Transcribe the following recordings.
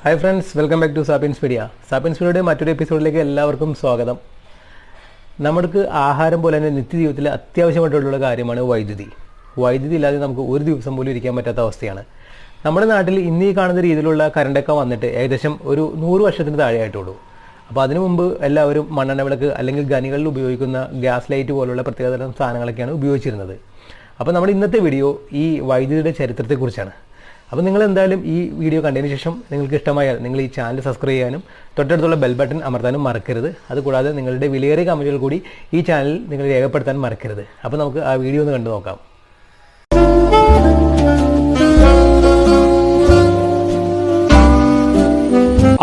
Hi friends welcome back to Sapiens Media Sapiens മീഡിയയുടെ മറ്റൊരു എപ്പിസോഡിലേക്ക് എല്ലാവർക്കും സ്വാഗതം. നമുക്ക് ആഹാരം പോലെ തന്നെ നിത്യജീവിതത്തിൽ അത്യാവശ്യമായിട്ടുള്ള കാര്യമാണ് വൈദ്യുതി. വൈദ്യുതി ഇല്ലാതെ നമുക്ക് ഒരു ദിവസം പോലും ഇരിക്കാൻ പറ്റാത്ത അവസ്ഥയാണ്. നമ്മുടെ നാട്ടിൽ ഇന്ന് ഈ കാണുന്ന രീതിയിലുള്ള കറണ്ടൊക്കെ വന്നിട്ട് ഏകദേശം ഒരു നൂറ് വർഷത്തിന് താഴെയായിട്ടുള്ളൂ. അപ്പോൾ അതിനു മുമ്പ് എല്ലാവരും മണ്ണെണ്ണ വിളക്ക് അല്ലെങ്കിൽ ഖനികളിൽ ഉപയോഗിക്കുന്ന ഗ്യാസ് ലൈറ്റ് പോലുള്ള പ്രത്യേകതരം സാധനങ്ങളൊക്കെയാണ് ഉപയോഗിച്ചിരുന്നത്. അപ്പോൾ നമ്മുടെ ഇന്നത്തെ വീഡിയോ ഈ വൈദ്യുതിയുടെ ചരിത്രത്തെക്കുറിച്ചാണ്. അപ്പോൾ നിങ്ങൾ എന്തായാലും ഈ വീഡിയോ കണ്ടതിന് ശേഷം നിങ്ങൾക്ക് ഇഷ്ടമായാൽ നിങ്ങൾ ഈ ചാനൽ സബ്സ്ക്രൈബ് ചെയ്യാനും തൊട്ടടുത്തുള്ള ബെൽ ബട്ടൺ അമർത്താനും മറക്കരുത്. അതുകൂടാതെ നിങ്ങളുടെ വിലയേറിയ കമന്റുകൾ കൂടി ഈ ചാനൽ നിങ്ങൾ രേഖപ്പെടുത്താൻ മറക്കരുത്. അപ്പോൾ നമുക്ക് ആ വീഡിയോ ഒന്ന് കണ്ടു നോക്കാം.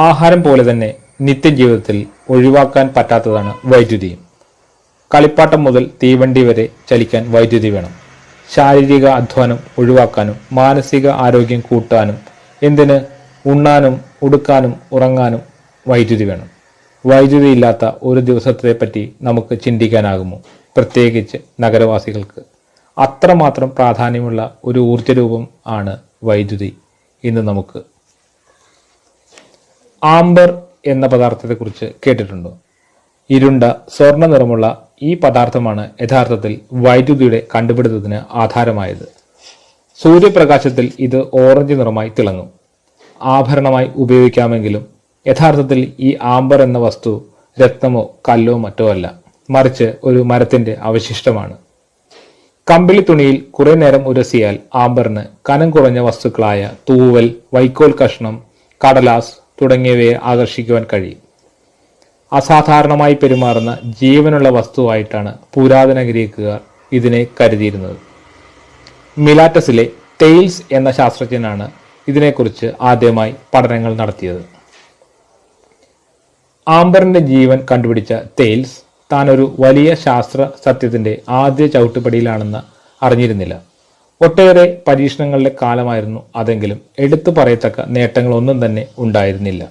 ആഹാരം പോലെ തന്നെ നിത്യജീവിതത്തിൽ ഒഴിവാക്കാൻ പറ്റാത്തതാണ് വൈദ്യുതിയും കളിപ്പാട്ടം മുതൽ തീവണ്ടി വരെ ചലിക്കാൻ വൈദ്യുതി വേണം. ശാരീരിക അധ്വാനം ഒഴിവാക്കാനും മാനസിക ആരോഗ്യം കൂട്ടാനും എന്തിന് ഉണ്ണാനും ഉടുക്കാനും ഉറങ്ങാനും വൈദ്യുതി വേണം. വൈദ്യുതി ഇല്ലാത്ത ഒരു ദിവസത്തെ പറ്റി നമുക്ക് ചിന്തിക്കാനാകുമോ? പ്രത്യേകിച്ച് നഗരവാസികൾക്ക്. അത്രമാത്രം പ്രാധാന്യമുള്ള ഒരു ഊർജരൂപം ആണ് വൈദ്യുതി ഇന്ന് നമുക്ക് ആംബർ എന്ന പദാർത്ഥത്തെക്കുറിച്ച് കേട്ടിട്ടുണ്ടോ? ഇരുണ്ട സ്വർണ നിറമുള്ള ഈ പദാർത്ഥമാണ് യഥാർത്ഥത്തിൽ വൈദ്യുതിയുടെ കണ്ടുപിടുത്തത്തിന് ആധാരമായത്. സൂര്യപ്രകാശത്തിൽ ഇത് ഓറഞ്ച് നിറമായി തിളങ്ങും. ആഭരണമായി ഉപയോഗിക്കാമെങ്കിലും യഥാർത്ഥത്തിൽ ഈ ആംബർ എന്ന വസ്തു രക്തമോ കല്ലോ മറ്റോ അല്ല. മറിച്ച് ഒരു മരത്തിന്റെ അവശിഷ്ടമാണ്. കമ്പിളി തുണിയിൽ കുറേ നേരം ഉരസിയാൽ ആംബറിന് കനം കുറഞ്ഞ വസ്തുക്കളായ തൂവൽ വൈക്കോൽ കഷ്ണം കടലാസ് തുടങ്ങിയവയെ ആകർഷിക്കുവാൻ കഴിയും. അസാധാരണമായി പെരുമാറുന്ന ജീവനുള്ള വസ്തുവായിട്ടാണ് പുരാതന ഗ്രീക്കുകാർ ഇതിനെ കരുതിയിരുന്നത്. മിലാറ്റസിലെ ടെയിൽസ് എന്ന ശാസ്ത്രജ്ഞനാണ് ഇതിനെക്കുറിച്ച് ആദ്യമായി പഠനങ്ങൾ നടത്തിയത്. ആംബറിന്റെ ജീവൻ കണ്ടുപിടിച്ച തെയിൽസ് താൻ ഒരു വലിയ ശാസ്ത്ര സത്യത്തിന്റെ ആദ്യ ചവിട്ടുപടിയിലാണെന്ന് അറിഞ്ഞിരുന്നില്ല. ഒട്ടേറെ പരീക്ഷണങ്ങളുടെ കാലമായിരുന്നു അതെങ്കിലും എടുത്തു പറയത്തക്ക നേട്ടങ്ങളൊന്നും തന്നെ ഉണ്ടായിരുന്നില്ല.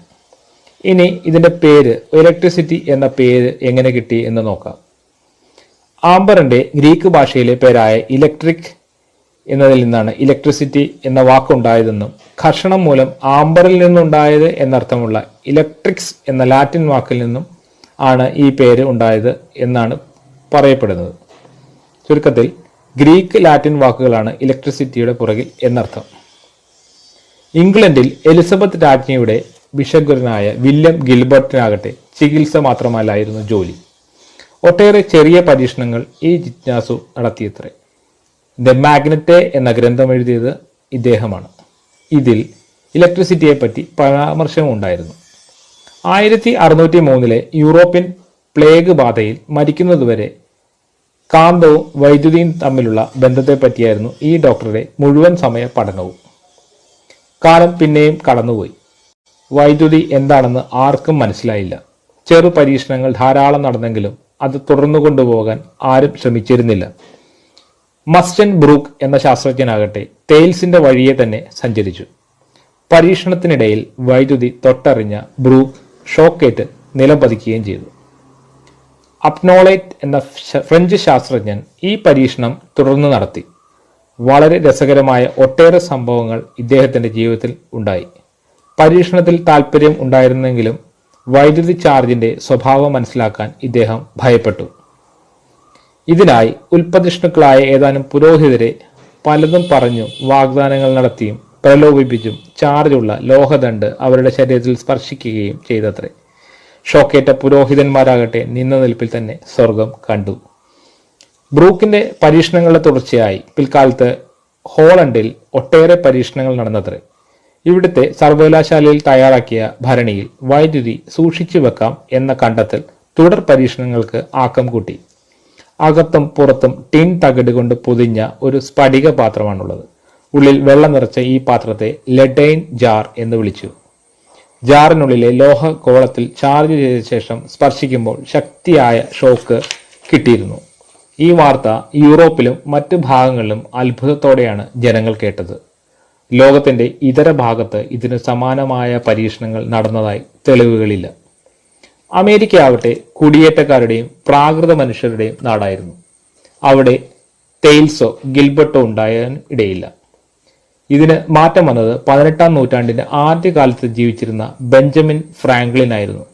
ഇനി ഇതിന്റെ പേര് ഇലക്ട്രിസിറ്റി എന്ന പേര് എങ്ങനെ കിട്ടി എന്ന് നോക്കാം. ആംബറിന്റെ ഗ്രീക്ക് ഭാഷയിലെ പേരായ ഇലക്ട്രിക് എന്നതിൽ നിന്നാണ് ഇലക്ട്രിസിറ്റി എന്ന വാക്കുണ്ടായതെന്നും ഘർഷണം മൂലം ആംബറിൽ നിന്നുണ്ടായത് എന്നർത്ഥമുള്ള ഇലക്ട്രിക്സ് എന്ന ലാറ്റിൻ വാക്കിൽ നിന്നും ആണ് ഈ പേര് ഉണ്ടായത് എന്നാണ് പറയപ്പെടുന്നത്. ചുരുക്കത്തിൽ ഗ്രീക്ക് ലാറ്റിൻ വാക്കുകളാണ് ഇലക്ട്രിസിറ്റിയുടെ പുറകിൽ എന്നർത്ഥം. ഇംഗ്ലണ്ടിൽ എലിസബത്ത് രാജ്ഞിയുടെ ബിഷഗുരനായ വില്യം ഗിൽബർട്ടിനാകട്ടെ ചികിത്സ മാത്രമല്ലായിരുന്നു ജോലി. ഒട്ടേറെ ചെറിയ പരീക്ഷണങ്ങൾ ഈ ജിജ്ഞാസു നടത്തിയത്രേ. ദ മാഗ്നറ്റെ എന്ന ഗ്രന്ഥം എഴുതിയത് ഇദ്ദേഹമാണ്. ഇതിൽ ഇലക്ട്രിസിറ്റിയെ പറ്റി പരാമർശവും ഉണ്ടായിരുന്നു ആയിരത്തി അറുന്നൂറ്റി മൂന്നിലെ യൂറോപ്യൻ പ്ലേഗ് ബാധയിൽ മരിക്കുന്നതുവരെ കാന്തവും വൈദ്യുതിയും തമ്മിലുള്ള ബന്ധത്തെ പറ്റിയായിരുന്നു ഈ ഡോക്ടറുടെ മുഴുവൻ സമയ പഠനവും. കാലം പിന്നെയും കടന്നുപോയി. വൈദ്യുതി എന്താണെന്ന് ആർക്കും മനസ്സിലായില്ല. ചെറു പരീക്ഷണങ്ങൾ ധാരാളം നടന്നെങ്കിലും അത് തുടർന്നു കൊണ്ടുപോകാൻ ആരും ശ്രമിച്ചിരുന്നില്ല. മസ്റ്റൻ ബ്രൂക്ക് എന്ന ശാസ്ത്രജ്ഞനാകട്ടെ തെയിൽസിന്റെ വഴിയെ തന്നെ സഞ്ചരിച്ചു. പരീക്ഷണത്തിനിടയിൽ വൈദ്യുതി തൊട്ടറിഞ്ഞ ബ്രൂക്ക് ഷോക്കേറ്റ് നിലം പതിക്കുകയും ചെയ്തു. അപ്നോളേറ്റ് എന്ന ഫ്രഞ്ച് ശാസ്ത്രജ്ഞൻ ഈ പരീക്ഷണം തുടർന്ന് നടത്തി. വളരെ രസകരമായ ഒട്ടേറെ സംഭവങ്ങൾ ഇദ്ദേഹത്തിന്റെ ജീവിതത്തിൽ ഉണ്ടായി. പരീക്ഷണത്തിൽ താല്പര്യം ഉണ്ടായിരുന്നെങ്കിലും വൈദ്യുതി ചാർജിന്റെ സ്വഭാവം മനസ്സിലാക്കാൻ ഇദ്ദേഹം ഭയപ്പെട്ടു. ഇതിനായി ഉൽപ്പതിഷ്ണുക്കളായ ഏതാനും പുരോഹിതരെ പലതും പറഞ്ഞും വാഗ്ദാനങ്ങൾ നടത്തിയും പ്രലോഭിപ്പിച്ചും ചാർജുള്ള ലോഹദണ്ട് അവരുടെ ശരീരത്തിൽ സ്പർശിക്കുകയും ചെയ്തത്രേ. ഷോക്കേറ്റ പുരോഹിതന്മാരാകട്ടെ നിന്ന നിൽപ്പിൽ തന്നെ സ്വർഗം കണ്ടു. ബ്രൂക്കിന്റെ പരീക്ഷണങ്ങളുടെ തുടർച്ചയായി പിൽക്കാലത്ത് ഹോളണ്ടിൽ ഒട്ടേറെ പരീക്ഷണങ്ങൾ നടന്നത്രേ. ഇവിടുത്തെ സർവകലാശാലയിൽ തയ്യാറാക്കിയ ഭരണിയിൽ വൈദ്യുതി സൂക്ഷിച്ചു വെക്കാം എന്ന കണ്ടെത്തൽ തുടർ പരീക്ഷണങ്ങൾക്ക് ആക്കം കൂട്ടി. അകത്തും പുറത്തും ടിൻ തകിട് കൊണ്ട് പൊതിഞ്ഞ ഒരു സ്ഫടിക പാത്രമാണുള്ളത്. ഉള്ളിൽ വെള്ളം നിറച്ച ഈ പാത്രത്തെ ലെഡൈൻ ജാർ എന്ന് വിളിച്ചു. ജാറിനുള്ളിലെ ലോഹ കോളത്തിൽ ചാർജ് ചെയ്ത ശേഷം സ്പർശിക്കുമ്പോൾ ശക്തിയായ ഷോക്ക് കിട്ടിയിരുന്നു. ഈ വാർത്ത യൂറോപ്പിലും മറ്റ് ഭാഗങ്ങളിലും അത്ഭുതത്തോടെയാണ് ജനങ്ങൾ കേട്ടത്. ലോകത്തിന്റെ ഇതര ഭാഗത്ത് ഇതിന് സമാനമായ പരീക്ഷണങ്ങൾ നടന്നതായി തെളിവുകളില്ല. അമേരിക്ക ആവട്ടെ കുടിയേറ്റക്കാരുടെയും പ്രാകൃത മനുഷ്യരുടെയും നാടായിരുന്നു. അവിടെ തെയിൽസോ ഗിൽബർട്ടോ ഉണ്ടായാൻ ഇടയില്ല. ഇതിന് മാറ്റം വന്നത് പതിനെട്ടാം നൂറ്റാണ്ടിന്റെ ആദ്യകാലത്ത് ജീവിച്ചിരുന്ന ബെഞ്ചമിൻ ഫ്രാങ്ക്ലിൻ ആയിരുന്നു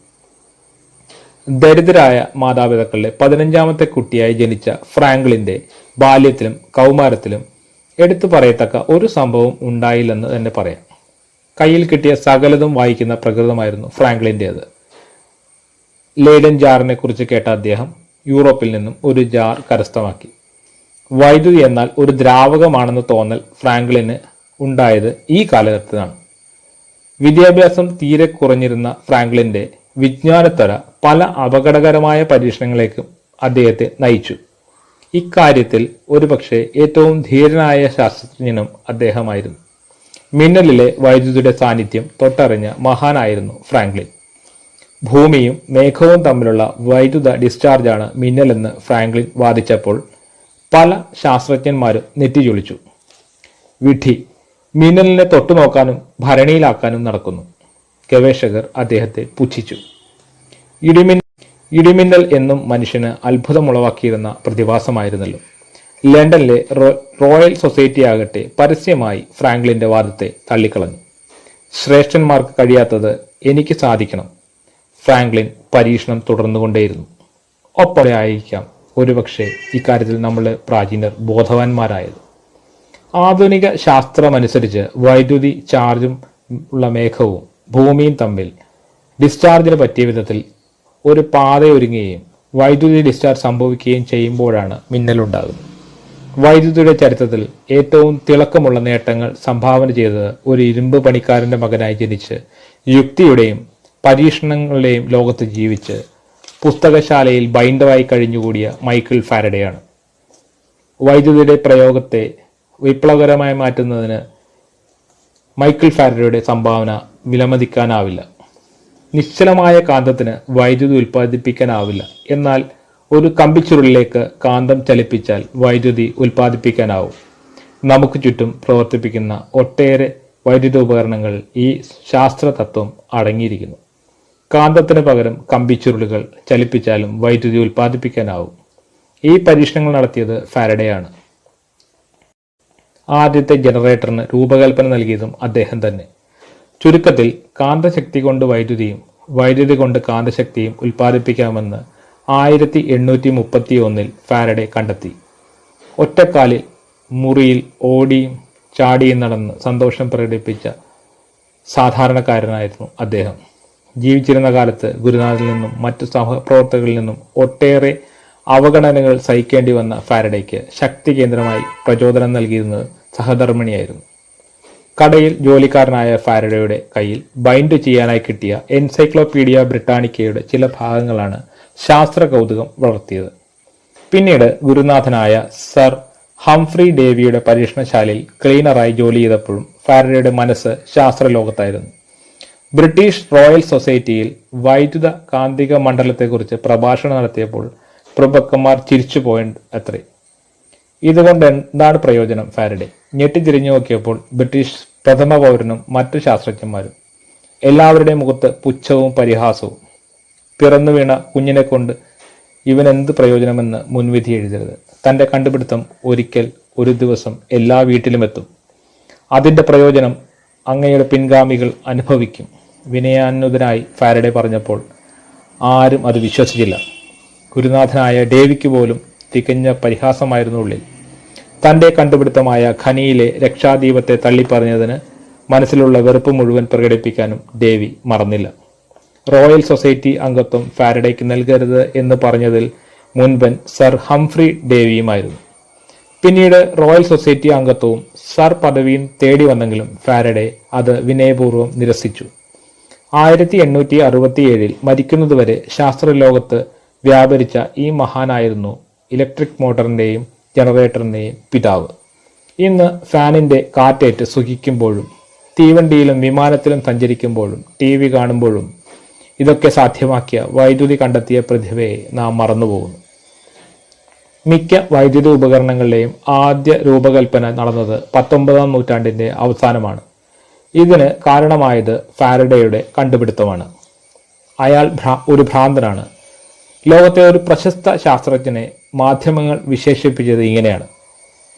ദരിദ്രരായ മാതാപിതാക്കളുടെ പതിനഞ്ചാമത്തെ കുട്ടിയായി ജനിച്ച ഫ്രാങ്ക്ലിന്റെ ബാല്യത്തിലും കൗമാരത്തിലും എടുത്തു പറയത്തക്ക ഒരു സംഭവം ഉണ്ടായില്ലെന്ന് തന്നെ പറയാം. കയ്യിൽ കിട്ടിയ സകലതും വായിക്കുന്ന പ്രകൃതമായിരുന്നു ഫ്രാങ്ക്ലിന്റേത്. ലേഡൻ ജാറിനെ കുറിച്ച് കേട്ട അദ്ദേഹം യൂറോപ്പിൽ നിന്നും ഒരു ജാർ കരസ്ഥമാക്കി. വൈദ്യുതി എന്നാൽ ഒരു ദ്രാവകമാണെന്ന് തോന്നൽ ഫ്രാങ്ക്ലിന് ഉണ്ടായത് ഈ കാലഘട്ടത്തിലാണ്. വിദ്യാഭ്യാസം തീരെ കുറഞ്ഞിരുന്ന ഫ്രാങ്ക്ലിന്റെ വിജ്ഞാനത്വര പല അപകടകരമായ പരീക്ഷണങ്ങളേക്കും അദ്ദേഹത്തെ നയിച്ചു. ഇക്കാര്യത്തിൽ ഒരുപക്ഷെ ഏറ്റവും ധീരനായ ശാസ്ത്രജ്ഞനും അദ്ദേഹമായിരുന്നു. മിന്നലിലെ വൈദ്യുതിയുടെ സാന്നിധ്യം തൊട്ടറിഞ്ഞ മഹാനായിരുന്നു ഫ്രാങ്ക്ലിൻ. ഭൂമിയും മേഘവും തമ്മിലുള്ള വൈദ്യുത ഡിസ്ചാർജാണ് മിന്നലെന്ന് ഫ്രാങ്ക്ലിൻ വാദിച്ചപ്പോൾ പല ശാസ്ത്രജ്ഞന്മാരും നെറ്റിചൊളിച്ചു വിധി മിന്നലിനെ തൊട്ടുനോക്കാനും ഭരണിയിലാക്കാനും നടക്കുന്നു. ഗവേഷകർ അദ്ദേഹത്തെ പുച്ഛിച്ചു. ഇടിമിൻ ഇടിമിന്നൽ എന്നും മനുഷ്യന് അത്ഭുതമുളവാക്കിയിരുന്ന പ്രതിഭാസമായിരുന്നല്ലോ. ലണ്ടനിലെ റോയൽ സൊസൈറ്റി ആകട്ടെ പരസ്യമായി ഫ്രാങ്ക്ലിന്റെ വാദത്തെ തള്ളിക്കളഞ്ഞു. ശ്രേഷ്ഠന്മാർക്ക് കഴിയാത്തത് എനിക്ക് സാധിക്കണം. ഫ്രാങ്ക്ലിൻ പരീക്ഷണം തുടർന്നുകൊണ്ടേയിരുന്നു. ഒപ്പോടെ ആയിരിക്കാം ഒരുപക്ഷെ ഇക്കാര്യത്തിൽ നമ്മൾ പ്രാചീനർ ബോധവാന്മാരായത്. ആധുനിക ശാസ്ത്രമനുസരിച്ച് വൈദ്യുതി ചാർജും ഉള്ള മേഘവും ഭൂമിയും തമ്മിൽ ഡിസ്ചാർജിന് പറ്റിയ വിധത്തിൽ ഒരു പാതയൊരുങ്ങുകയും വൈദ്യുതി ഡിസ്ചാർജ് സംഭവിക്കുകയും ചെയ്യുമ്പോഴാണ് മിന്നലുണ്ടാകുന്നത്. വൈദ്യുതിയുടെ ചരിത്രത്തിൽ ഏറ്റവും തിളക്കമുള്ള നേട്ടങ്ങൾ സംഭാവന ചെയ്തത് ഒരു ഇരുമ്പ് പണിക്കാരന്റെ മകനായി ജനിച്ച് യുക്തിയുടെയും പരീക്ഷണങ്ങളുടെയും ലോകത്ത് ജീവിച്ച് പുസ്തകശാലയിൽ ബൈൻഡറായി കഴിഞ്ഞുകൂടിയ മൈക്കിൾ ഫാരഡെയാണ്. വൈദ്യുതിയുടെ പ്രയോഗത്തെ വിപ്ലവകരമായി മാറ്റുന്നതിന് മൈക്കിൾ ഫാരഡയുടെ സംഭാവന വിലമതിക്കാനാവില്ല. നിശ്ചലമായ കാന്തത്തിന് വൈദ്യുതി ഉൽപ്പാദിപ്പിക്കാനാവില്ല. എന്നാൽ ഒരു കമ്പിച്ചുരുളിലേക്ക് കാന്തം ചലിപ്പിച്ചാൽ വൈദ്യുതി ഉൽപ്പാദിപ്പിക്കാനാവും. നമുക്ക് ചുറ്റും പ്രവർത്തിപ്പിക്കുന്ന ഒട്ടേറെ വൈദ്യുത ഉപകരണങ്ങൾ ഈ ശാസ്ത്ര തത്വം അടങ്ങിയിരിക്കുന്നു. കാന്തത്തിന് പകരം കമ്പിച്ചുരുളുകൾ ചലിപ്പിച്ചാലും വൈദ്യുതി ഉൽപ്പാദിപ്പിക്കാനാവും. ഈ പരീക്ഷണങ്ങൾ നടത്തിയത് ഫാരഡെയാണ്. ആദ്യത്തെ ജനറേറ്ററിന് രൂപകൽപ്പന നൽകിയതും അദ്ദേഹം തന്നെ. ചുരുക്കത്തിൽ കാന്തശക്തി കൊണ്ട് വൈദ്യുതിയും വൈദ്യുതി കൊണ്ട് കാന്തശക്തിയും ഉൽപ്പാദിപ്പിക്കാമെന്ന് ആയിരത്തി എണ്ണൂറ്റി മുപ്പത്തി ഒന്നിൽ ഫാരഡെ കണ്ടെത്തി. ഒറ്റക്കാലിൽ മുറിയിൽ ഓടിയും ചാടിയും നടന്ന് സന്തോഷം പ്രകടിപ്പിച്ച സാധാരണക്കാരനായിരുന്നു അദ്ദേഹം. ജീവിച്ചിരുന്ന കാലത്ത് ഗുരുനാഥിൽ നിന്നും മറ്റു സഹപ്രവർത്തകരിൽ നിന്നും ഒട്ടേറെ അവഗണനകൾ സഹിക്കേണ്ടി വന്ന ഫാരഡയ്ക്ക് ശക്തി കേന്ദ്രമായി പ്രചോദനം നൽകിയിരുന്നത് സഹധർമ്മിണിയായിരുന്നു. കടയിൽ ജോലിക്കാരനായ ഫാരഡയുടെ കയ്യിൽ ബൈൻഡ് ചെയ്യാനായി കിട്ടിയ എൻസൈക്ലോപീഡിയ ബ്രിട്ടാനിക്കയുടെ ചില ഭാഗങ്ങളാണ് ശാസ്ത്ര കൗതുകം വളർത്തിയത്. പിന്നീട് ഗുരുനാഥനായ സർ ഹംഫ്രി ഡേവിയുടെ പരീക്ഷണശാലയിൽ ക്ലീനറായി ജോലി ചെയ്തപ്പോഴും ഫാരഡയുടെ മനസ്സ് ശാസ്ത്രലോകത്തായിരുന്നു. ബ്രിട്ടീഷ് റോയൽ സൊസൈറ്റിയിൽ വൈദ്യുത കാന്തിക മണ്ഡലത്തെക്കുറിച്ച് പ്രഭാഷണം നടത്തിയപ്പോൾ പ്രഭുക്കന്മാർ ചിരിച്ചുപോയ അത്രേ. ഇതുകൊണ്ട് എന്താണ് പ്രയോജനം ഫാരഡേ? ഞെട്ടിത്തിരിഞ്ഞു നോക്കിയപ്പോൾ ബ്രിട്ടീഷ് പ്രഥമ പൗരനും മറ്റു ശാസ്ത്രജ്ഞന്മാരും. എല്ലാവരുടെയും മുഖത്ത് പുച്ഛവും പരിഹാസവും. പിറന്നു വീണ കുഞ്ഞിനെ കൊണ്ട് ഇവനെന്ത് പ്രയോജനമെന്ന് മുൻവിധി എഴുതരുത്. തന്റെ കണ്ടുപിടുത്തം ഒരിക്കൽ ഒരു ദിവസം എല്ലാ വീട്ടിലും എത്തും. അതിന്റെ പ്രയോജനം അങ്ങയുടെ പിൻഗാമികൾ അനുഭവിക്കും. വിനയാനുതനായി ഫാരഡെ പറഞ്ഞപ്പോൾ ആരും അത് വിശ്വസിച്ചില്ല. ഗുരുനാഥനായ ഡേവിക്ക് പോലും തികഞ്ഞ പരിഹാസമായിരുന്നു ഉള്ളിൽ. തന്റെ കണ്ടുപിടുത്തമായ ഖനിയിലെ രക്ഷാദീപത്തെ തള്ളിപ്പറഞ്ഞതിന് മനസ്സിലുള്ള വെറുപ്പ് മുഴുവൻ പ്രകടിപ്പിക്കാനും ദേവി മറന്നില്ല. റോയൽ സൊസൈറ്റി അംഗത്വം ഫാരഡേക്ക് നൽകരുത് എന്ന് പറഞ്ഞതിൽ മുൻപൻ സർ ഹംഫ്രി ഡേവിയുമായിരുന്നു പിന്നീട് റോയൽ സൊസൈറ്റി അംഗത്വവും സർ പദവിയും തേടി വന്നെങ്കിലും ഫാരഡെ അത് വിനയപൂർവം നിരസിച്ചു. ആയിരത്തി എണ്ണൂറ്റി അറുപത്തിയേഴിൽ മരിക്കുന്നതുവരെ ശാസ്ത്രലോകത്ത് വ്യാപരിച്ച ഈ മഹാനായിരുന്നു ഇലക്ട്രിക് മോട്ടറിന്റെയും ജനറേറ്ററിന്റെയും പിതാവ്. ഇന്ന് ഫാനിന്റെ കാറ്റേറ്റ് സുഖിക്കുമ്പോഴും തീവണ്ടിയിലും വിമാനത്തിലും സഞ്ചരിക്കുമ്പോഴും ടി വി കാണുമ്പോഴും ഇതൊക്കെ സാധ്യമാക്കിയ വൈദ്യുതി കണ്ടെത്തിയ പ്രതിഭയെ നാം മറന്നുപോകുന്നു. മിക്ക വൈദ്യുതി ഉപകരണങ്ങളുടെയും ആദ്യ രൂപകൽപ്പന നടന്നത് പത്തൊമ്പതാം നൂറ്റാണ്ടിന്റെ അവസാനമാണ്. ഇതിന് കാരണമായത് ഫാരഡയുടെ കണ്ടുപിടുത്തമാണ്. അയാൾ ഒരു ഭ്രാന്തനാണ്. ലോകത്തെ ഒരു പ്രശസ്ത ശാസ്ത്രജ്ഞനെ മാധ്യമങ്ങൾ വിശേഷിപ്പിച്ചത് ഇങ്ങനെയാണ്.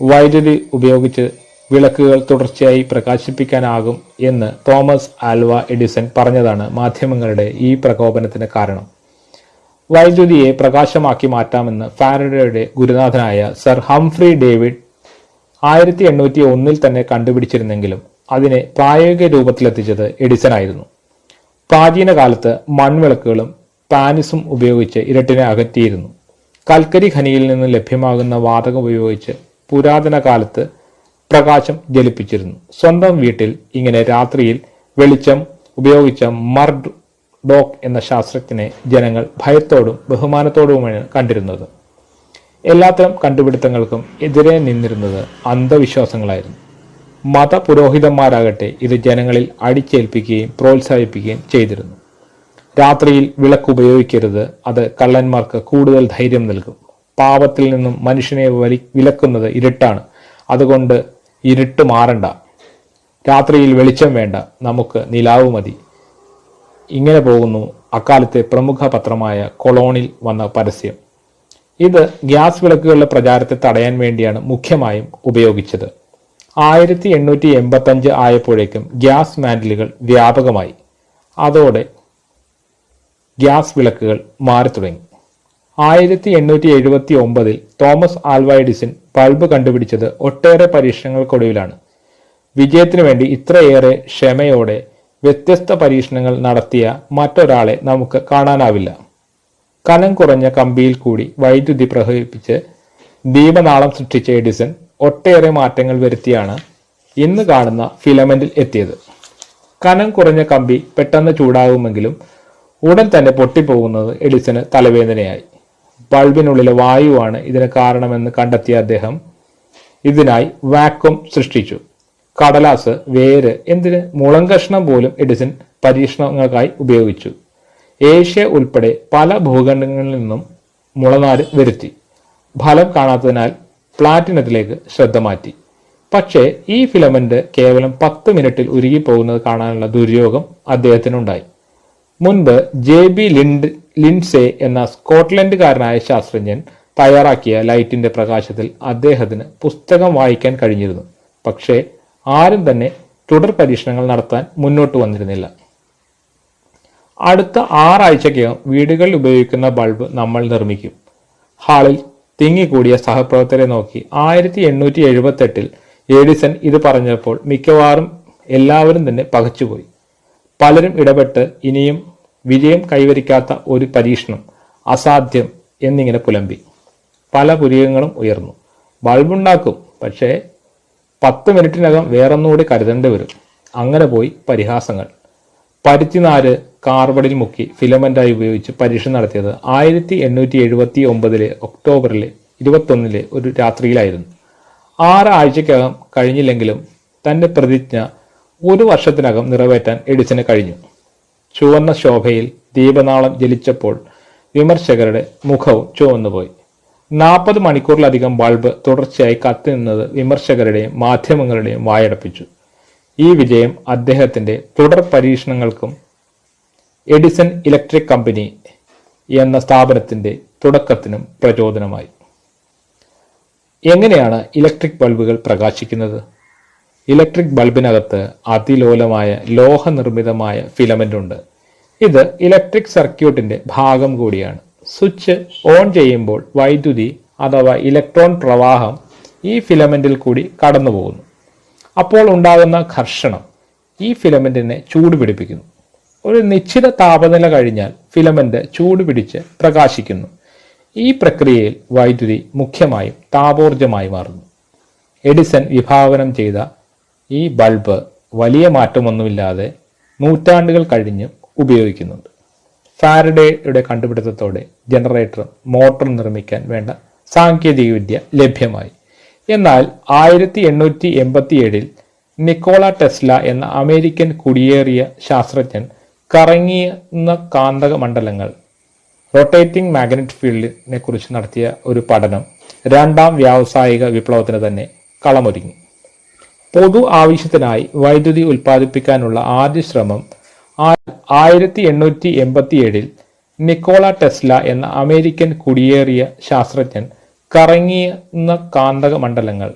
വൈദ്യുതി ഉപയോഗിച്ച് വിളക്കുകൾ തുടർച്ചയായി പ്രകാശിപ്പിക്കാനാകും എന്ന് തോമസ് ആൽവ എഡിസൺ പറഞ്ഞതാണ് മാധ്യമങ്ങളുടെ ഈ പ്രകോപനത്തിന് കാരണം. വൈദ്യുതിയെ പ്രകാശമാക്കി മാറ്റാമെന്ന് ഫാരഡയുടെ ഗുരുനാഥനായ സർ ഹംഫ്രി ഡേവിഡ് ആയിരത്തി എണ്ണൂറ്റി ഒന്നിൽ തന്നെ കണ്ടുപിടിച്ചിരുന്നെങ്കിലും അതിനെ പ്രായോഗിക രൂപത്തിലെത്തിച്ചത് എഡിസൺ ആയിരുന്നു. പ്രാചീന കാലത്ത് മൺവിളക്കുകളും പാനിസും ഉപയോഗിച്ച് ഇരട്ടിനെ അകറ്റിയിരുന്നു. കൽക്കരി ഖനിയിൽ നിന്ന് ലഭ്യമാകുന്ന വാതകം ഉപയോഗിച്ച് പുരാതന കാലത്ത് പ്രകാശം ജലിപ്പിച്ചിരുന്നു സ്വന്തം വീട്ടിൽ ഇങ്ങനെ രാത്രിയിൽ വെളിച്ചം ഉപയോഗിച്ച മർഡ് ഡോക് എന്ന ശാസ്ത്രജ്ഞനെ ജനങ്ങൾ ഭയത്തോടും ബഹുമാനത്തോടുമാണ് കണ്ടിരുന്നത്. എല്ലാത്തരം കണ്ടുപിടുത്തങ്ങൾക്കും എതിരെ നിന്നിരുന്നത് അന്ധവിശ്വാസങ്ങളായിരുന്നു. മതപുരോഹിതന്മാരാകട്ടെ ഇത് ജനങ്ങളിൽ അടിച്ചേൽപ്പിക്കുകയും പ്രോത്സാഹിപ്പിക്കുകയും ചെയ്തിരുന്നു. രാത്രിയിൽ വിളക്ക് ഉപയോഗിക്കരുത്. അത് കള്ളന്മാർക്ക് കൂടുതൽ ധൈര്യം നൽകും. പാപത്തിൽ നിന്നും മനുഷ്യനെ വലി വിലക്കുന്നത് ഇരുട്ടാണ്. അതുകൊണ്ട് ഇരുട്ട് മാറണ്ട. രാത്രിയിൽ വെളിച്ചം വേണ്ട. നമുക്ക് നിലാവ് മതി. ഇങ്ങനെ പോകുന്നു അക്കാലത്തെ പ്രമുഖ പത്രമായ കൊളോണിൽ വന്ന പരസ്യം. ഇത് ഗ്യാസ് വിളക്കുകളുടെ പ്രചാരത്തെ തടയാൻ വേണ്ടിയാണ് മുഖ്യമായും ഉപയോഗിച്ചത്. ആയിരത്തി എണ്ണൂറ്റി എൺപത്തഞ്ച് ആയപ്പോഴേക്കും ഗ്യാസ് മാൻഡലുകൾ വ്യാപകമായി. അതോടെ ഗ്യാസ് വിളക്കുകൾ മാറി തുടങ്ങി ആയിരത്തി എണ്ണൂറ്റി എഴുപത്തി ഒമ്പതിൽ തോമസ് ആൽവ എഡിസൺ ബൾബ് കണ്ടുപിടിച്ചത് ഒട്ടേറെ പരീക്ഷണങ്ങൾക്കൊടുവിലാണ്. വിജയത്തിനു വേണ്ടി ഇത്രയേറെ ക്ഷമയോടെ വ്യത്യസ്ത പരീക്ഷണങ്ങൾ നടത്തിയ മറ്റൊരാളെ നമുക്ക് കാണാനാവില്ല. കനം കുറഞ്ഞ കമ്പിയിൽ കൂടി വൈദ്യുതി പ്രഹരിപ്പിച്ച് ദീപനാളം സൃഷ്ടിച്ച എഡിസൺ ഒട്ടേറെ മാറ്റങ്ങൾ വരുത്തിയാണ് ഇന്ന് കാണുന്ന ഫിലമെന്റിൽ എത്തിയത്. കനം കുറഞ്ഞ കമ്പി പെട്ടെന്ന് ചൂടാകുമെങ്കിലും ഉടൻ തന്നെ പൊട്ടിപ്പോകുന്നത് എഡിസന് തലവേദനയായി. ബൾബിനുള്ളിലെ വായുവാണ് ഇതിന് കാരണമെന്ന് കണ്ടെത്തിയ അദ്ദേഹം ഇതിനായി വാക്വം സൃഷ്ടിച്ചു. കടലാസ് വേര് എന്തിന്? മുളങ്കഷ്ണം പോലും എഡിസൺ പരീക്ഷണങ്ങൾക്കായി ഉപയോഗിച്ചു. ഏഷ്യ ഉൾപ്പെടെ പല ഭൂഖണ്ഡങ്ങളിൽ നിന്നും മുളനാര് വരുത്തി. ഫലം കാണാത്തതിനാൽ പ്ലാറ്റിനത്തിലേക്ക് ശ്രദ്ധ മാറ്റി. പക്ഷേ ഈ ഫിലമെന്റ് കേവലം പത്ത് മിനിറ്റിൽ ഉരുകിപ്പോകുന്നത് കാണാനുള്ള ദുര്യോഗം അദ്ദേഹത്തിനുണ്ടായി. മുൻപ് ജെ ബി ലിൻഡ് ലിൻസെ എന്ന സ്കോട്ട്ലൻഡുകാരനായ ശാസ്ത്രജ്ഞൻ തയ്യാറാക്കിയ ലൈറ്റിന്റെ പ്രകാശത്തിൽ അദ്ദേഹത്തിന് പുസ്തകം വായിക്കാൻ കഴിഞ്ഞിരുന്നു. പക്ഷേ ആരും തന്നെ തുടർ പരീക്ഷണങ്ങൾ നടത്താൻ മുന്നോട്ട് വന്നിരുന്നില്ല. അടുത്ത ആറാഴ്ചക്കകം വീടുകളിൽ ഉപയോഗിക്കുന്ന ബൾബ് നമ്മൾ നിർമ്മിക്കും. ഹാളിൽ തിങ്ങിക്കൂടിയ സഹപ്രവർത്തകരെ നോക്കി ആയിരത്തി എണ്ണൂറ്റി എഴുപത്തെട്ടിൽ എഡിസൺ ഇത് പറഞ്ഞപ്പോൾ മിക്കവാറും എല്ലാവരും തന്നെ പകച്ചുപോയി. പലരും ഇടപെട്ട് ഇനിയും വിജയം കൈവരിക്കാത്ത ഒരു പരീക്ഷണം അസാധ്യം എന്നിങ്ങനെ പുലമ്പി. പല പുരികങ്ങളും ഉയർന്നു. ബൾബുണ്ടാക്കും പക്ഷേ പത്ത് മിനിറ്റിനകം വേറൊന്നുകൂടി കരുതേണ്ടി വരും. അങ്ങനെ പോയി പരിഹാസങ്ങൾ. പരുത്തിനാര് കാർബണിൽ മുക്കി ഫിലമെന്റായി ഉപയോഗിച്ച് പരീക്ഷ നടത്തിയത് ആയിരത്തി എണ്ണൂറ്റി എഴുപത്തി ഒമ്പതിലെ ഒക്ടോബറിലെ ഇരുപത്തൊന്നിലെ ഒരു രാത്രിയിലായിരുന്നു. ആറ് ആഴ്ചക്കകം കഴിഞ്ഞില്ലെങ്കിലും തന്റെ പ്രതിജ്ഞ ഒരു വർഷത്തിനകം നിറവേറ്റാൻ എഡിസന് കഴിഞ്ഞു. ചുവന്ന ശോഭയിൽ ദീപനാളം ജലിച്ചപ്പോൾ വിമർശകരുടെ മുഖവും ചുവന്നുപോയി. നാൽപ്പത് മണിക്കൂറിലധികം ബൾബ് തുടർച്ചയായി കത്തിനിന്നത് വിമർശകരുടെയും മാധ്യമങ്ങളുടെയും വായടപ്പിച്ചു. ഈ വിജയം അദ്ദേഹത്തിന്റെ തുടർ പരീക്ഷണങ്ങൾക്കും എഡിസൺ ഇലക്ട്രിക് കമ്പനി എന്ന സ്ഥാപനത്തിന്റെ തുടക്കത്തിനും പ്രചോദനമായി. എങ്ങനെയാണ് ഇലക്ട്രിക് ബൾബുകൾ പ്രകാശിക്കുന്നത്? ഇലക്ട്രിക് ബൾബിനകത്ത് അതിലോലമായ ലോഹനിർമ്മിതമായ ഫിലമെന്റ് ഉണ്ട് ഇത് ഇലക്ട്രിക് സർക്യൂട്ടിന്റെ ഭാഗം കൂടിയാണ്. സ്വിച്ച് ഓൺ ചെയ്യുമ്പോൾ വൈദ്യുതി അഥവാ ഇലക്ട്രോൺ പ്രവാഹം ഈ ഫിലമെന്റിൽ കൂടി കടന്നു പോകുന്നു അപ്പോൾ ഉണ്ടാകുന്ന ഘർഷണം ഈ ഫിലമെന്റിനെ ചൂടുപിടിപ്പിക്കുന്നു. ഒരു നിശ്ചിത താപനില കഴിഞ്ഞാൽ ഫിലമെന്റ് ചൂടുപിടിച്ച് പ്രകാശിക്കുന്നു. ഈ പ്രക്രിയയിൽ വൈദ്യുതി മുഖ്യമായും താപോർജമായി മാറുന്നു. എഡിസൺ വിഭാവനം ചെയ്ത ഈ ബൾബ് വലിയ മാറ്റമൊന്നുമില്ലാതെ നൂറ്റാണ്ടുകൾ കഴിഞ്ഞ് ഉപയോഗിക്കുന്നുണ്ട്. ഫാരഡേയുടെ കണ്ടുപിടുത്തത്തോടെ ജനറേറ്ററും മോട്ടറും നിർമ്മിക്കാൻ വേണ്ട സാങ്കേതികവിദ്യ ലഭ്യമായി. എന്നാൽ ആയിരത്തി എണ്ണൂറ്റി എൺപത്തി ഏഴിൽ നിക്കോള ടെസ്ല എന്ന അമേരിക്കൻ കുടിയേറിയ ശാസ്ത്രജ്ഞൻ കറങ്ങിയുന്ന കാന്തക മണ്ഡലങ്ങൾ റൊട്ടേറ്റിംഗ് മാഗ്നറ്റ് ഫീൽഡിനെ കുറിച്ച് നടത്തിയ ഒരു പഠനം രണ്ടാം വ്യാവസായിക വിപ്ലവത്തിന് തന്നെ കളമൊരുങ്ങി. പൊതു ആവശ്യത്തിനായി വൈദ്യുതി ഉൽപ്പാദിപ്പിക്കാനുള്ള ആദ്യ ശ്രമം ആയിരത്തി എണ്ണൂറ്റി എൺപത്തി ഏഴിൽ നിക്കോള ടെസ്ല എന്ന അമേരിക്കൻ കുടിയേറിയ ശാസ്ത്രജ്ഞൻ കറങ്ങിയുന്ന കാന്തക മണ്ഡലങ്ങൾ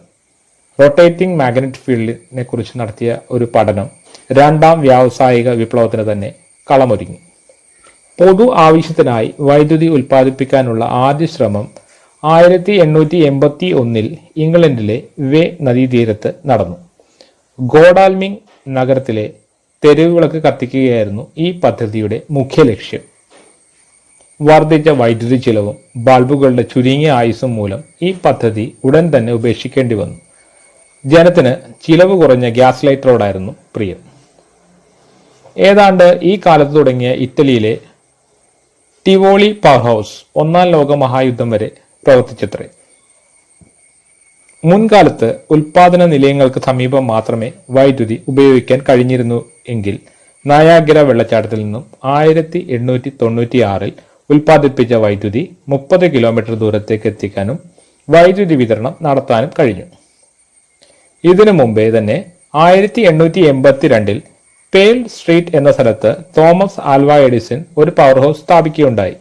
റൊട്ടേറ്റിംഗ് മാഗ്നറ്റ് ഫീൽഡിനെ കുറിച്ച് നടത്തിയ ഒരു പഠനം രണ്ടാം വ്യാവസായിക വിപ്ലവത്തിന് തന്നെ കളമൊരുങ്ങി. പൊതു ആവശ്യത്തിനായി വൈദ്യുതി ഉൽപ്പാദിപ്പിക്കാനുള്ള ആദ്യ ശ്രമം ആയിരത്തി എണ്ണൂറ്റി എൺപത്തി ഒന്നിൽ ഇംഗ്ലണ്ടിലെ വേ നദീതീരത്ത് നടന്നു. ഗോഡാൽമിംഗ് നഗരത്തിലെ തെരുവുവിളക്ക് കത്തിക്കുകയായിരുന്നു ഈ പദ്ധതിയുടെ മുഖ്യ ലക്ഷ്യം. വർദ്ധിച്ച വൈദ്യുതി ചിലവും ബൾബുകളുടെ ചുരുങ്ങിയ ആയുസ്സും മൂലം ഈ പദ്ധതി ഉടൻ തന്നെ ഉപേക്ഷിക്കേണ്ടി വന്നു. ജനത്തിന് ചിലവ് കുറഞ്ഞ ഗ്യാസ് ലൈറ്ററോടായിരുന്നു പ്രിയം. ഏതാണ്ട് ഈ കാലത്ത് തുടങ്ങിയ ഇറ്റലിയിലെ ടിവോളി പവർ ഹൗസ് ഒന്നാം ലോക മഹായുദ്ധം വരെ പ്രവർത്തിച്ചത്രേ. മുൻകാലത്ത് ഉൽപാദന നിലയങ്ങൾക്ക് സമീപം മാത്രമേ വൈദ്യുതി ഉപയോഗിക്കാൻ കഴിഞ്ഞിരുന്നു എങ്കിൽ നയാഗ്ര വെള്ളച്ചാട്ടത്തിൽ നിന്നും ആയിരത്തി എണ്ണൂറ്റി തൊണ്ണൂറ്റി ആറിൽ ഉൽപ്പാദിപ്പിച്ച വൈദ്യുതി മുപ്പത് കിലോമീറ്റർ ദൂരത്തേക്ക് എത്തിക്കാനും വൈദ്യുതി വിതരണം നടത്താനും കഴിഞ്ഞു. ഇതിനു മുമ്പേ തന്നെ ആയിരത്തി എണ്ണൂറ്റി എൺപത്തിരണ്ടിൽ പേൽ സ്ട്രീറ്റ് എന്ന സ്ഥലത്ത് തോമസ് ആൽവ എഡിസൺ ഒരു പവർ ഹൗസ് സ്ഥാപിക്കുകയുണ്ടായി.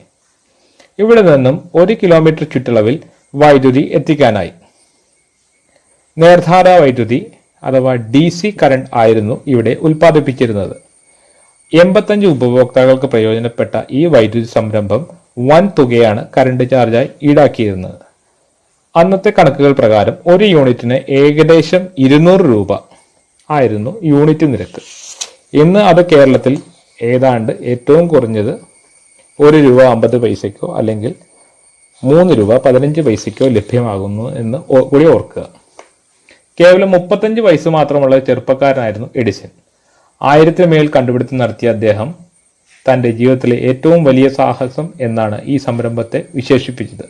ഇവിടെ നിന്നും ഒരു കിലോമീറ്റർ ചുറ്റളവിൽ വൈദ്യുതി എത്തിക്കാനായി. നേർധാര വൈദ്യുതി അഥവാ ഡി സി കറണ്ട് ആയിരുന്നു ഇവിടെ ഉൽപ്പാദിപ്പിച്ചിരുന്നത്. എൺപത്തഞ്ച് ഉപഭോക്താക്കൾക്ക് പ്രയോജനപ്പെട്ട ഈ വൈദ്യുതി സംരംഭം വൻ തുകയാണ് കറണ്ട് ചാർജായി ഈടാക്കിയിരുന്നത്. അന്നത്തെ കണക്കുകൾ പ്രകാരം ഒരു യൂണിറ്റിന് ഏകദേശം ഇരുന്നൂറ് രൂപ ആയിരുന്നു യൂണിറ്റ് നിരക്ക്. ഇന്ന് അത് കേരളത്തിൽ ഏതാണ്ട് ഏറ്റവും കുറഞ്ഞത് ഒരു രൂപ അമ്പത് പൈസയ്ക്കോ അല്ലെങ്കിൽ മൂന്ന് രൂപ പതിനഞ്ച് പൈസയ്ക്കോ ലഭ്യമാകുന്നു എന്ന് കൂടി ഓർക്കുക. കേവലം മുപ്പത്തഞ്ച് വയസ്സ് മാത്രമുള്ള ചെറുപ്പക്കാരനായിരുന്നു എഡിസൺ. ആയിരത്തിന് മേൽ കണ്ടുപിടുത്തം നടത്തിയ അദ്ദേഹം തന്റെ ജീവിതത്തിലെ ഏറ്റവും വലിയ സാഹസം എന്നാണ് ഈ സംരംഭത്തെ വിശേഷിപ്പിച്ചത്.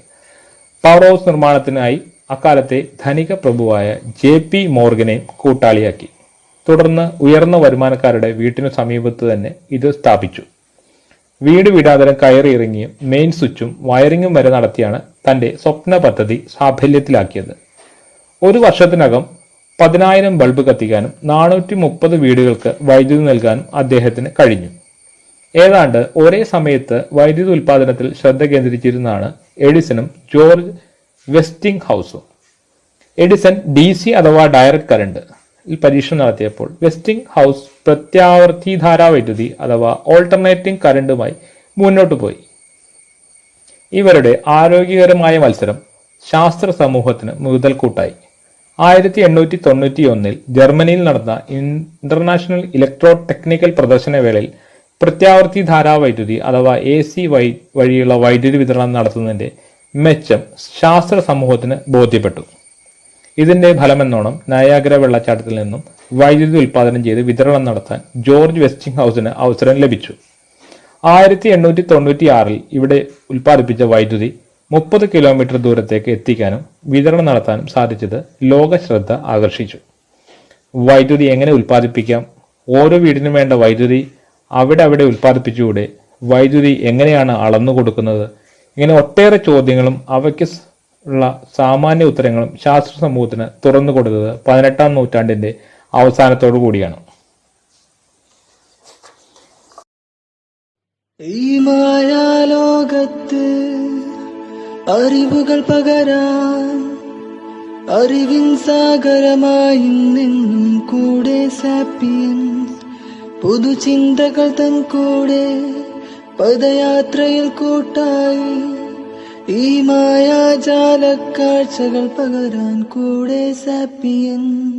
പവർ ഹൗസ് നിർമ്മാണത്തിനായി അക്കാലത്തെ ധനിക പ്രഭുവായ ജെ പി മോർഗനെ കൂട്ടാളിയാക്കി. തുടർന്ന് ഉയർന്ന വരുമാനക്കാരുടെ വീട്ടിനു സമീപത്ത് തന്നെ ഇത് സ്ഥാപിച്ചു. വീട് വീടാന്തരം കയറി ഇറങ്ങിയും മെയിൻ സ്വിച്ചും വയറിങ്ങും വരെ നടത്തിയാണ് തന്റെ സ്വപ്ന പദ്ധതി സാഫല്യത്തിലാക്കിയത്. ഒരു വർഷത്തിനകം പതിനായിരം ബൾബ് കത്തിക്കാനും നാനൂറ്റി മുപ്പത് വീടുകൾക്ക് വൈദ്യുതി നൽകാനും അദ്ദേഹത്തിന് കഴിഞ്ഞു. ഏതാണ്ട് ഒരേ സമയത്ത് വൈദ്യുതി ഉൽപാദനത്തിൽ ശ്രദ്ധ കേന്ദ്രീകരിച്ചിരുന്നതാണ് എഡിസണും ജോർജ് വെസ്റ്റിംഗ് ഹൗസും എഡിസൺ ഡി സി അഥവാ ഡയറക്ട് കറണ്ട്. പരീക്ഷണം നടത്തിയപ്പോൾ വെസ്റ്റിംഗ് ഹൗസ് പ്രത്യാവർത്തി ധാരാവൈദ്യുതി അഥവാ ഓൾട്ടർനേറ്റിംഗ് കറണ്ടുമായി മുന്നോട്ടു പോയി. ഇവരുടെ ആരോഗ്യകരമായ മത്സരം ശാസ്ത്ര സമൂഹത്തിന് മുതൽക്കൂട്ടായി. ആയിരത്തി എണ്ണൂറ്റി തൊണ്ണൂറ്റി ഒന്നിൽ ജർമ്മനിയിൽ നടന്ന ഇന്റർനാഷണൽ ഇലക്ട്രോ ടെക്നിക്കൽ പ്രദർശന വേളയിൽ പ്രത്യാവർത്തി ധാരാവൈദ്യുതി അഥവാ എ സി വൈ വഴിയുള്ള വൈദ്യുതി വിതരണം നടത്തുന്നതിന്റെ മെച്ചം ശാസ്ത്ര സമൂഹത്തിന് ബോധ്യപ്പെട്ടു. ഇതിന്റെ ഫലമെന്നോണം നയാഗ്ര വെള്ളച്ചാട്ടത്തിൽ നിന്നും വൈദ്യുതി ഉൽപാദനം ചെയ്ത് വിതരണം നടത്താൻ ജോർജ് വെസ്റ്റിംഗ് ഹൗസിന് അവസരം ലഭിച്ചു. ആയിരത്തി എണ്ണൂറ്റി തൊണ്ണൂറ്റി ആറിൽ ഇവിടെ ഉൽപ്പാദിപ്പിച്ച വൈദ്യുതി മുപ്പത് കിലോമീറ്റർ ദൂരത്തേക്ക് എത്തിക്കാനും വിതരണം നടത്താനും സാധിച്ചത് ലോക ശ്രദ്ധ ആകർഷിച്ചു. വൈദ്യുതി എങ്ങനെ ഉൽപ്പാദിപ്പിക്കാം? ഓരോ വീടിനും വേണ്ട വൈദ്യുതി അവിടെ അവിടെ ഉൽപ്പാദിപ്പിച്ചുകൂടെ? വൈദ്യുതി എങ്ങനെയാണ് അളന്നു കൊടുക്കുന്നത് ഇങ്ങനെ ഒട്ടേറെ ചോദ്യങ്ങളും അവയ്ക്ക് ഉള്ള സാമാന്യ ഉത്തരങ്ങളും ശാസ്ത്ര സമൂഹത്തിന് തുറന്നു കൊടുത്തത് പതിനെട്ടാം നൂറ്റാണ്ടിന്റെ അവസാനത്തോടു കൂടിയാണ്. ഈ മായാലോകത്ത് അറിവുകൾ പകരാൻ അറിവിൻ സാഗരമായി നിന്നും കൂടെ പുതുചിന്തകൾ തൻ കൂടെ പദയാത്രയിൽ കൂട്ടായി ഈ മായാജാല കാഴ്ചകൾ പകരാൻ കൂടെ സാപ്പിയൻസ്